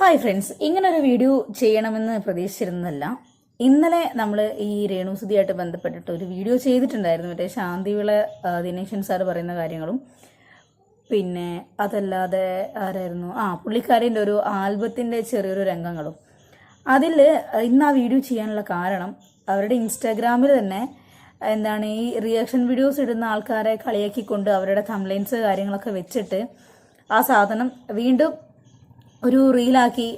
Hi friends ഇങ്ങനൊരു video ചെയ്യണമെന്ന് പ്രതീക്ഷിച്ചിരുന്നതല്ല. ഇന്നലെ നമ്മൾ ഈ രേണുസുതിയായിട്ട് ബന്ധപ്പെട്ടിട്ട് ഒരു വീഡിയോ ചെയ്തിട്ടുണ്ടായിരുന്നു. മറ്റേ ശാന്തിവിള ദിനേശൻ സാർ പറയുന്ന കാര്യങ്ങളും. പിന്നെ അതല്ലാതെ ആരായിരുന്നു? ആ പുള്ളിക്കാരിന്റെ ഒരു ആൽബത്തിന്റെ ചെറിയൊരു രംഗങ്ങളും. അതിൽ ഇന്ന് ആ വീഡിയോ ചെയ്യാനുള്ള കാരണം അവരുടെ ഇൻസ്റ്റാഗ്രാമിൽ തന്നെ എന്താണ് ഈ റിയാക്ഷൻ വീഡിയോസ് ഇടുന്ന ആൾക്കാരെ കളിയാക്കിക്കൊണ്ട് അവരുടെ കംപ്ലൈൻസ് കാര്യങ്ങളൊക്കെ വെച്ചിട്ട് ആ സാധനം വീണ്ടും ഒരു റീലാക്കി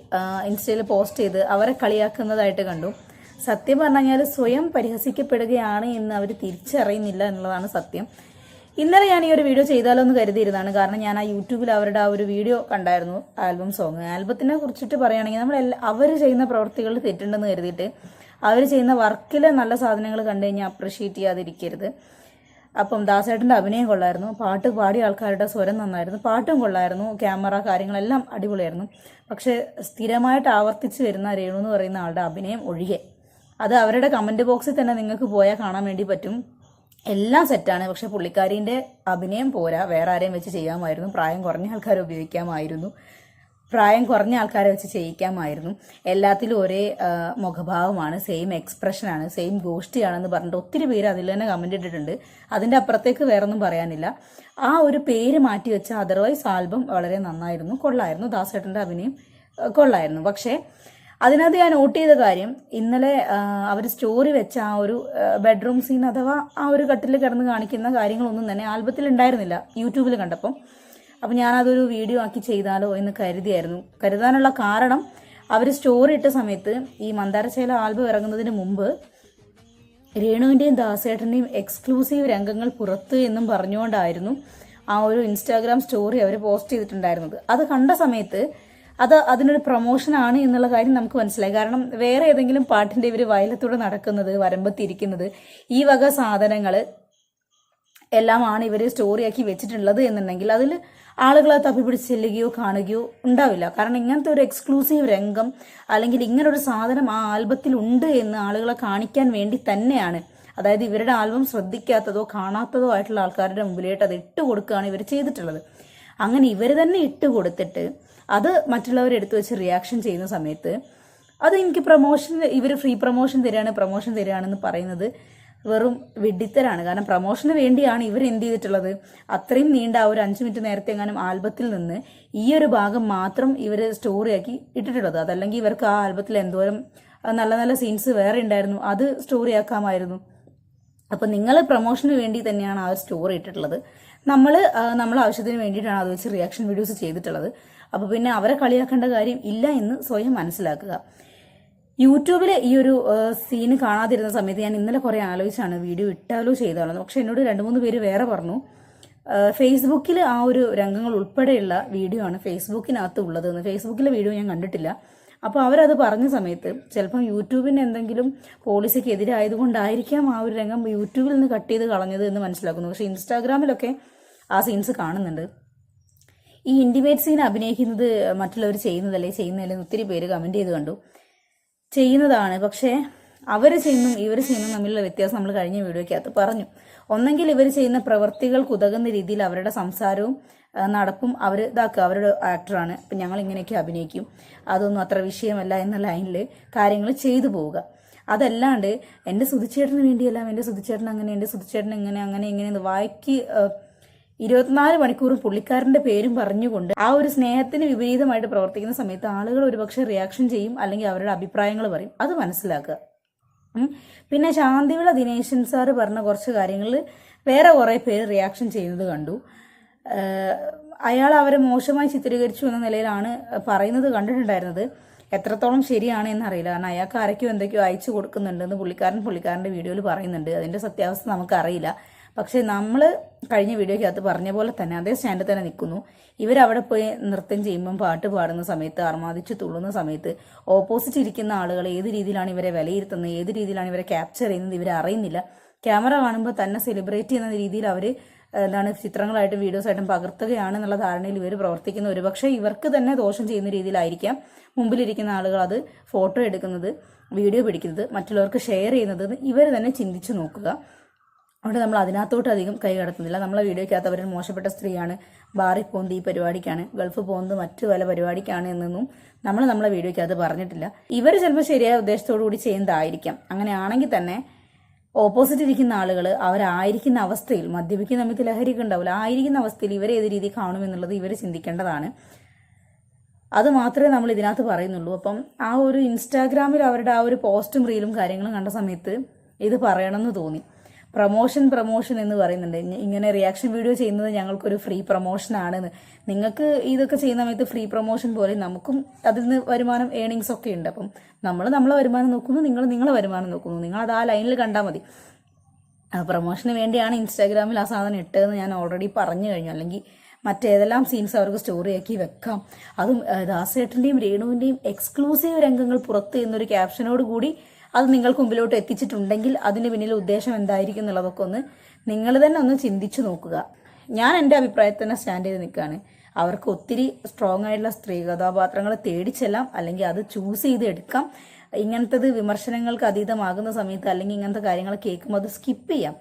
ഇൻസ്റ്റയിൽ പോസ്റ്റ് ചെയ്ത് അവരെ കളിയാക്കുന്നതായിട്ട് കണ്ടു. സത്യം പറഞ്ഞു സ്വയം പരിഹസിക്കപ്പെടുകയാണ് എന്ന് അവർ തിരിച്ചറിയുന്നില്ല എന്നുള്ളതാണ് സത്യം. ഇന്നലെ ഞാൻ ഈ ഒരു വീഡിയോ ചെയ്താലോ എന്ന് കരുതിയിരുന്നതാണ്. കാരണം ഞാൻ ആ യൂട്യൂബിൽ അവരുടെ ആ ഒരു വീഡിയോ കണ്ടായിരുന്നു ആൽബം സോങ്. ആൽബത്തിനെ കുറിച്ചിട്ട് പറയുകയാണെങ്കിൽ നമ്മൾ അവർ ചെയ്യുന്ന പ്രവൃത്തികൾ തെറ്റുണ്ടെന്ന് കരുതിയിട്ട് അവർ ചെയ്യുന്ന വർക്കിലെ നല്ല സാധനങ്ങൾ കണ്ടു കഴിഞ്ഞാൽ അപ്രിഷ്യേറ്റ് ചെയ്യാതിരിക്കരുത്. അപ്പം ദാസേട്ടന്റെ അഭിനയം കൊള്ളായിരുന്നു. പാട്ട് പാടിയ ആൾക്കാരുടെ സ്വരം നന്നായിരുന്നു. പാട്ടും കൊള്ളായിരുന്നു. ക്യാമറ കാര്യങ്ങളെല്ലാം അടിപൊളിയായിരുന്നു. പക്ഷേ സ്ഥിരമായിട്ട് ആവർത്തിച്ച് വരുന്ന രേണു എന്ന് പറയുന്ന ആളുടെ അഭിനയം ഒഴികെ. അത് അവരുടെ കമന്റ് ബോക്സിൽ തന്നെ നിങ്ങൾക്ക് പോയാൽ കാണാൻ വേണ്ടി പറ്റും. എല്ലാം സെറ്റാണ് പക്ഷെ പുള്ളിക്കാരിന്റെ അഭിനയം പോരാ. വേറെ ആരെയും വെച്ച് ചെയ്യാമായിരുന്നു. പ്രായം കുറഞ്ഞ ആൾക്കാരെ ഉപയോഗിക്കാമായിരുന്നു. പ്രായം കുറഞ്ഞ ആൾക്കാരെ വെച്ച് ചെയ്യിക്കാമായിരുന്നു. എല്ലാത്തിലും ഒരേ മുഖഭാവമാണ് സെയിം എക്സ്പ്രഷനാണ് സെയിം ഗോഷ്ടിയാണെന്ന് പറഞ്ഞിട്ട് ഒത്തിരി പേര് അതിൽ തന്നെ കമന്റ് ഇട്ടിട്ടുണ്ട്. അതിന്റെ അപ്പുറത്തേക്ക് വേറൊന്നും പറയാനില്ല. ആ ഒരു പേര് മാറ്റി വെച്ച അതർവൈസ് ആൽബം വളരെ നന്നായിരുന്നു. കൊള്ളായിരുന്നു. ദാസേട്ടന്റെ അഭിനയം കൊള്ളായിരുന്നു. പക്ഷേ അതിനകത്ത് ഞാൻ നോട്ട് ചെയ്ത കാര്യം ഇന്നലെ അവർ സ്റ്റോറി വെച്ച ആ ഒരു ബെഡ്റൂം സീൻ അഥവാ ആ ഒരു കട്ടിൽ കിടന്ന് കാണിക്കുന്ന കാര്യങ്ങളൊന്നും തന്നെ ആൽബത്തിൽ ഉണ്ടായിരുന്നില്ല യൂട്യൂബിൽ കണ്ടപ്പം. അപ്പം ഞാനതൊരു വീഡിയോ ആക്കി ചെയ്താലോ എന്ന് കരുതിയായിരുന്നു. കരുതാനുള്ള കാരണം അവർ സ്റ്റോറി ഇട്ട സമയത്ത് ഈ മന്ദാരശൈല ആൽബം ഇറങ്ങുന്നതിന് മുമ്പ് രേണുവിന്റെയും ദാസേട്ടന്റെയും എക്സ്ക്ലൂസീവ് രംഗങ്ങൾ പുറത്ത് എന്നും പറഞ്ഞുകൊണ്ടായിരുന്നു ആ ഒരു ഇൻസ്റ്റാഗ്രാം സ്റ്റോറി അവർ പോസ്റ്റ് ചെയ്തിട്ടുണ്ടായിരുന്നത്. അത് കണ്ട സമയത്ത് അത് അതിനൊരു പ്രൊമോഷനാണ് എന്നുള്ള കാര്യം നമുക്ക് മനസ്സിലായി. കാരണം വേറെ ഏതെങ്കിലും പാട്ടിന്റെ ഇവർ വയലത്തൂടെ നടക്കുന്നത് വരമ്പത്തിരിക്കുന്നത് ഈ വക സാധനങ്ങൾ എല്ലാമാണ് ഇവർ സ്റ്റോറിയാക്കി വെച്ചിട്ടുള്ളത് എന്നുണ്ടെങ്കിൽ അതിൽ ആളുകളെ തപ്പിപ്പിടിച്ച് ചെല്ലുകയോ കാണുകയോ ഉണ്ടാവില്ല. കാരണം ഇങ്ങനത്തെ ഒരു എക്സ്ക്ലൂസീവ് രംഗം അല്ലെങ്കിൽ ഇങ്ങനൊരു സാധനം ആ ആൽബത്തിൽ ഉണ്ട് എന്ന് ആളുകളെ കാണിക്കാൻ വേണ്ടി തന്നെയാണ്. അതായത് ഇവരുടെ ആൽബം ശ്രദ്ധിക്കാത്തതോ കാണാത്തതോ ആയിട്ടുള്ള ആൾക്കാരുടെ മുമ്പിലായിട്ട് അത് ഇട്ട് കൊടുക്കുകയാണ് ഇവർ ചെയ്തിട്ടുള്ളത്. അങ്ങനെ ഇവർ തന്നെ ഇട്ട് കൊടുത്തിട്ട് അത് മറ്റുള്ളവർ എടുത്തു വെച്ച് റിയാക്ഷൻ ചെയ്യുന്ന സമയത്ത് അത് എനിക്ക് പ്രൊമോഷൻ ഇവർ ഫ്രീ പ്രൊമോഷൻ തരികയാണ് പ്രൊമോഷൻ തരികയാണെന്ന് പറയുന്നത് വെറും വിഡിത്തരാണ് കാരണം പ്രൊമോഷന് വേണ്ടിയാണ് ഇവർ എന്ത് ചെയ്തിട്ടുള്ളത്? അത്രയും നീണ്ട ആ ഒരു അഞ്ച് മിനിറ്റ് നേരത്തെ എങ്ങാനും ആൽബത്തിൽ നിന്ന് ഈ ഒരു ഭാഗം മാത്രം ഇവർ സ്റ്റോറിയാക്കി ഇട്ടിട്ടുള്ളത്. അതല്ലെങ്കിൽ ഇവർക്ക് ആ ആൽബത്തിൽ എന്തോരം നല്ല നല്ല സീൻസ് വേറെ ഉണ്ടായിരുന്നു. അത് സ്റ്റോറിയാക്കാമായിരുന്നു അപ്പം നിങ്ങൾ പ്രൊമോഷന് വേണ്ടി തന്നെയാണ് ആ സ്റ്റോറി ഇട്ടിട്ടുള്ളത്. നമ്മൾ നമ്മളെ ആവശ്യത്തിന് വേണ്ടിയിട്ടാണ് അത് വെച്ച് റിയാക്ഷൻ വീഡിയോസ് ചെയ്തിട്ടുള്ളത്. അപ്പോൾ പിന്നെ അവരെ കളിയാക്കേണ്ട കാര്യം ഇല്ല എന്ന് സ്വയം മനസ്സിലാക്കുക. യൂട്യൂബിൽ ഈ ഒരു സീന് കാണാതിരുന്ന സമയത്ത് ഞാൻ ഇന്നലെ കുറേ ആലോചിച്ചാണ് വീഡിയോ ഇട്ടാലോ ചെയ്താലോ പക്ഷെ എന്നോട് രണ്ട് മൂന്ന് പേര് വേറെ പറഞ്ഞു. ഫേസ്ബുക്കിൽ ആ ഒരു രംഗങ്ങൾ ഉൾപ്പെടെയുള്ള വീഡിയോ ആണ് ഫേസ്ബുക്കിനകത്ത് ഉള്ളതെന്ന്. ഫേസ്ബുക്കിലെ വീഡിയോ ഞാൻ കണ്ടിട്ടില്ല. അപ്പോൾ അവരത് പറഞ്ഞ സമയത്ത് ചിലപ്പം യൂട്യൂബിന് എന്തെങ്കിലും പോളിസിക്ക് എതിരായതുകൊണ്ടായിരിക്കാം ആ ഒരു രംഗം യൂട്യൂബിൽ നിന്ന് കട്ട് ചെയ്ത് കളഞ്ഞത് എന്ന് മനസ്സിലാക്കുന്നു. പക്ഷേ ഇൻസ്റ്റാഗ്രാമിലൊക്കെ ആ സീൻസ് കാണുന്നുണ്ട്. ഈ ഇന്റിമേറ്റ് സീൻ അഭിനയിക്കുന്നത് മറ്റുള്ളവർ ചെയ്യുന്നതല്ലേ? ചെയ്യുന്നതല്ലേ? എന്ന് ഒത്തിരി പേര് കമന്റ് ചെയ്ത് കണ്ടു. ചെയ്യുന്നതാണ്. പക്ഷേ അവർ ചെയ്യുന്നതും ഇവർ ചെയ്യുന്നതും തമ്മിലുള്ള വ്യത്യാസം നമ്മൾ കഴിഞ്ഞ വീഡിയോയ്ക്കകത്ത് പറഞ്ഞു. ഒന്നെങ്കിൽ ഇവർ ചെയ്യുന്ന പ്രവൃത്തികൾക്ക് കുതകുന്ന രീതിയിൽ അവരുടെ സംസാരവും നടപ്പും അവർ ഇതാക്കുക. അവരുടെ ആക്ടറാണ്. അപ്പം ഞങ്ങൾ ഇങ്ങനെയൊക്കെ അഭിനയിക്കും. അതൊന്നും അത്ര വിഷയമല്ല എന്ന ലൈനിൽ കാര്യങ്ങൾ ചെയ്തു പോവുക. അതല്ലാണ്ട് എന്റെ സുതിച്ചേട്ടന് വേണ്ടിയല്ല എന്റെ സുതിച്ചേട്ടൻ അങ്ങനെ എന്റെ സുതിച്ചേട്ടൻ ഇങ്ങനെ അങ്ങനെ ഇങ്ങനെ വായിക്ക് ഇരുപത്തിനാല് മണിക്കൂറും പുള്ളിക്കാരന്റെ പേരും പറഞ്ഞുകൊണ്ട് ആ ഒരു സ്നേഹത്തിന് വിപരീതമായിട്ട് പ്രവർത്തിക്കുന്ന സമയത്ത് ആളുകൾ ഒരുപക്ഷെ റിയാക്ഷൻ ചെയ്യും അല്ലെങ്കിൽ അവരുടെ അഭിപ്രായങ്ങൾ പറയും. അത് മനസ്സിലാക്കുക. പിന്നെ ശാന്തിവിള ദിനേശൻ സാർ പറഞ്ഞ കുറച്ച് കാര്യങ്ങളിൽ വേറെ കുറേ പേര് റിയാക്ഷൻ ചെയ്യുന്നത് കണ്ടു. അയാൾ അവരെ മോശമായി ചിത്രീകരിച്ചു എന്ന നിലയിലാണ് പറയുന്നത് കണ്ടിട്ടുണ്ടായിരുന്നത്. എത്രത്തോളം ശരിയാണ് എന്നറിയില്ല. കാരണം അയാൾക്ക് ആരൊക്കെയോ എന്തൊക്കെയോ അയച്ചു കൊടുക്കുന്നുണ്ടെന്ന് പുള്ളിക്കാരൻ പുള്ളിക്കാരന്റെ വീഡിയോയിൽ പറയുന്നുണ്ട്. അതിന്റെ സത്യാവസ്ഥ നമുക്കറിയില്ല. പക്ഷേ നമ്മൾ കഴിഞ്ഞ വീഡിയോയ്ക്കകത്ത് പറഞ്ഞ പോലെ തന്നെ അതേ സ്റ്റാൻഡിൽ തന്നെ നിൽക്കുന്നു. ഇവരവിടെ പോയി നൃത്തം ചെയ്യുമ്പം പാട്ട് പാടുന്ന സമയത്ത് അർമാദിച്ച് തുള്ളുന്ന സമയത്ത് ഓപ്പോസിറ്റ് ഇരിക്കുന്ന ആളുകൾ ഏത് രീതിയിലാണ് ഇവരെ വിലയിരുത്തുന്നത് ഏത് രീതിയിലാണ് ഇവരെ ക്യാപ്ചർ ചെയ്യുന്നത് ഇവരെ അറിയുന്നില്ല. ക്യാമറ കാണുമ്പോൾ തന്നെ സെലിബ്രേറ്റ് ചെയ്യുന്ന രീതിയിൽ അവർ എന്താണ് ചിത്രങ്ങളായിട്ടും വീഡിയോസായിട്ടും പകർത്തുകയാണ് എന്നുള്ള ധാരണയിൽ ഇവർ പ്രവർത്തിക്കുന്ന ഒരുപക്ഷെ ഇവർക്ക് തന്നെ ദോഷം ചെയ്യുന്ന രീതിയിലായിരിക്കാം മുമ്പിലിരിക്കുന്ന ആളുകൾ അത് ഫോട്ടോ എടുക്കുന്നത് വീഡിയോ പിടിക്കുന്നത് മറ്റുള്ളവർക്ക് ഷെയർ ചെയ്യുന്നത് ഇവർ തന്നെ ചിന്തിച്ചു നോക്കുക. അവിടെ നമ്മൾ അതിനകത്തോട്ട് അധികം കൈ കടത്തുന്നില്ല. നമ്മളെ വീഡിയോയ്ക്കകത്ത് അവർ മോശപ്പെട്ട സ്ത്രീയാണ്. ബാറിൽ പോകുന്നത് ഈ പരിപാടിക്കാണ്. ഗൾഫ് പോകുന്നത് മറ്റു പല പരിപാടിക്കാണ് എന്നൊന്നും നമ്മൾ നമ്മളെ വീഡിയോയ്ക്കകത്ത് പറഞ്ഞിട്ടില്ല. ഇവർ ചിലപ്പോൾ ശരിയായ ഉദ്ദേശത്തോടു കൂടി ചെയ്യുന്നതായിരിക്കാം. അങ്ങനെയാണെങ്കിൽ തന്നെ ഓപ്പോസിറ്റ് ഇരിക്കുന്ന ആളുകൾ അവരായിരിക്കുന്ന അവസ്ഥയിൽ മദ്യപിക്കുന്ന നമുക്ക് ലഹരിയൊക്കെ ഉണ്ടാവില്ല. ആയിരിക്കുന്ന അവസ്ഥയിൽ ഇവരെ ഏത് രീതി കാണുമെന്നുള്ളത് ഇവർ ചിന്തിക്കേണ്ടതാണ്. അത് മാത്രമേ നമ്മൾ ഇതിനകത്ത് പറയുന്നുള്ളൂ. അപ്പം ആ ഒരു ഇൻസ്റ്റാഗ്രാമിൽ അവരുടെ ആ ഒരു പോസ്റ്റും റീലും കാര്യങ്ങളും കണ്ട സമയത്ത് ഇത് പറയണമെന്ന് തോന്നി. പ്രൊമോഷൻ പ്രമോഷൻ എന്ന് പറയുന്നുണ്ട്. ഇങ്ങനെ റിയാക്ഷൻ വീഡിയോ ചെയ്യുന്നത് ഞങ്ങൾക്കൊരു ഫ്രീ പ്രൊമോഷൻ ആണെന്ന്. നിങ്ങൾക്ക് ഇതൊക്കെ ചെയ്യുന്ന സമയത്ത് ഫ്രീ പ്രൊമോഷൻ പോലെ നമുക്കും അതിൽ നിന്ന് വരുമാനം ഏണിങ്സ് ഒക്കെ ഉണ്ട്. അപ്പം നമ്മൾ നമ്മളെ വരുമാനം നോക്കുന്നു നിങ്ങൾ നിങ്ങളെ വരുമാനം നോക്കുന്നു. നിങ്ങൾ അത് ആ ലൈനിൽ കണ്ടാൽ മതി. പ്രൊമോഷന് വേണ്ടിയാണ് ഇൻസ്റ്റാഗ്രാമിൽ ആ സാധനം ഇട്ടതെന്ന് ഞാൻ ഓൾറെഡി പറഞ്ഞു കഴിഞ്ഞു. അല്ലെങ്കിൽ മറ്റേതെല്ലാം സീൻസ് അവർക്ക് സ്റ്റോറിയാക്കി വെക്കാം. അതും ദാസേട്ടന്റെയും രേണുവിന്റെയും എക്സ്ക്ലൂസീവ് രംഗങ്ങൾ പുറത്ത് എന്നൊരു ക്യാപ്ഷനോട് കൂടി അത് നിങ്ങൾക്ക് മുമ്പിലോട്ട് എത്തിച്ചിട്ടുണ്ടെങ്കിൽ അതിന് പിന്നിലെ ഉദ്ദേശം എന്തായിരിക്കും എന്നുള്ളതൊക്കെ ഒന്ന് നിങ്ങൾ തന്നെ ഒന്ന് ചിന്തിച്ചു നോക്കുക. ഞാൻ എന്റെ അഭിപ്രായത്തിൽ തന്നെ സ്റ്റാൻഡ് ചെയ്ത് നിൽക്കുകയാണ്. അവർക്ക് ഒത്തിരി സ്ട്രോങ് ആയിട്ടുള്ള സ്ത്രീ കഥാപാത്രങ്ങളെ തേടിച്ചെല്ലാം അല്ലെങ്കിൽ അത് ചൂസ് ചെയ്ത് എടുക്കാം. ഇങ്ങനത്തത് വിമർശനങ്ങൾക്ക് അതീതമാകുന്ന സമയത്ത് അല്ലെങ്കിൽ ഇങ്ങനത്തെ കാര്യങ്ങൾ കേൾക്കുമ്പോൾ അത് സ്കിപ്പ് ചെയ്യാം.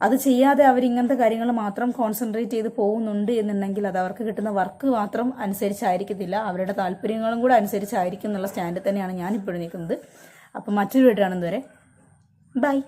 അത് ചെയ്യാതെ അവർ ഇങ്ങനത്തെ കാര്യങ്ങൾ മാത്രം കോൺസെൻട്രേറ്റ് ചെയ്ത് പോകുന്നുണ്ട് എന്നുണ്ടെങ്കിൽ അത് അവർക്ക് കിട്ടുന്ന വർക്ക് മാത്രം അനുസരിച്ചായിരിക്കത്തില്ല. അവരുടെ താല്പര്യങ്ങളും കൂടെ അനുസരിച്ചായിരിക്കും എന്നുള്ള സ്റ്റാൻഡിൽ തന്നെയാണ് ഞാനിപ്പോഴും നിൽക്കുന്നത് അപ്പം മറ്റൊരു വീട്ടിൽ കാണുന്നതുവരെ ബൈ.